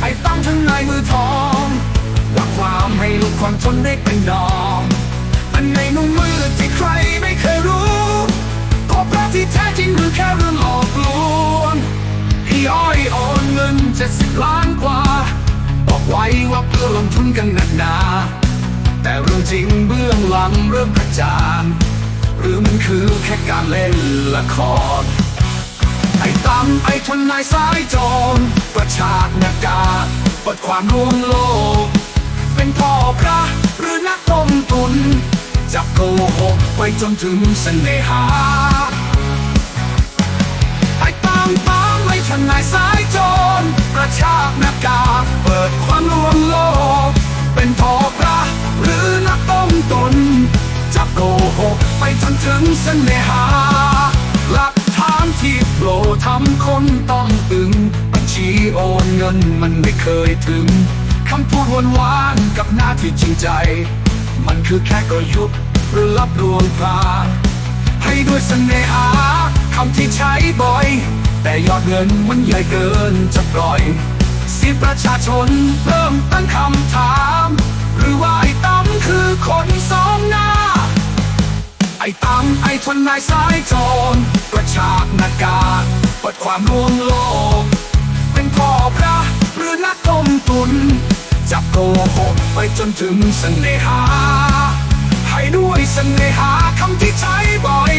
ให้ตั้งทั้งในมือทองว่าความให้ลูกความทนได้เป็นนอง อันในนุ่มมือที่ใครไม่เคยรู้ก็พระที่แท้จริงหรือแค่เรื่องหลอกลวงพี่อ้อยโอนเงินเจ็ดสิบล้านกว่า บอกไว้ว่าเพื่อลงทุนกันหนักหนาแต่เรื่องจริงเบื้องหลังเริ่มกระจางหรือมันคือแค่การเล่นละคร อ้ตั้มไอ้ทนนายสายโจรประชากหน้ากาเปิดความลวงโลก เป็นพ่อพระหรือนักต้มตุน จับโกหกไปจนถึงเสน่หา ไอ้ตามตามไอ้ทนนายสายโจรประชากหน้ากาเปิดความลวงโลก เป็นพ่อพระหรือนักต้มตุน จับโกหกไปจนถึงเสน่หา นเงินมันไม่เคยถึง คำพูดหวานหวานๆกับหน้าที่จริงใจ มันคือแค่กลยุทธ์หรือรับลวงพาให้ด้วยเสน่หาคำที่ใช้บ่อย แต่ยอดเงินมันใหญ่เกินจะปล่อยเสิประชาชนเริ่มตั้งคำถาม หรือว่าไอ้ตั้มคือคนสองหน้า ไอ้ตั้มไอ้ทนนายสายโจรประชากหน้ากากเปิดความลวงโลก ตุน จับโกหกไปจนถึงสเสน่หา ให้ด้วยสเสน่หาคำที่ใช้บ่อย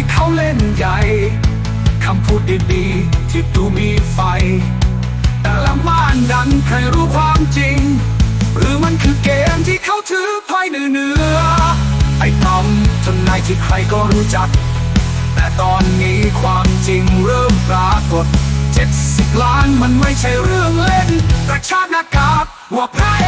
ที่เขาเล่นใหญ่คำพูดดีๆที่ดูมีไฟ แต่ละม่านดันใครรู้ความจริง หรือมันคือเกมที่เขาถือไพ่เหนือเนื้อไอ้ต้อมทนายที่ใครก็รู้จัก แต่ตอนนี้ความจริงเริ่มปรากฏเจ็ดสิบล้านมันไม่ใช่เรื่องเล่นกระชากหน้ากากว่าพระเอ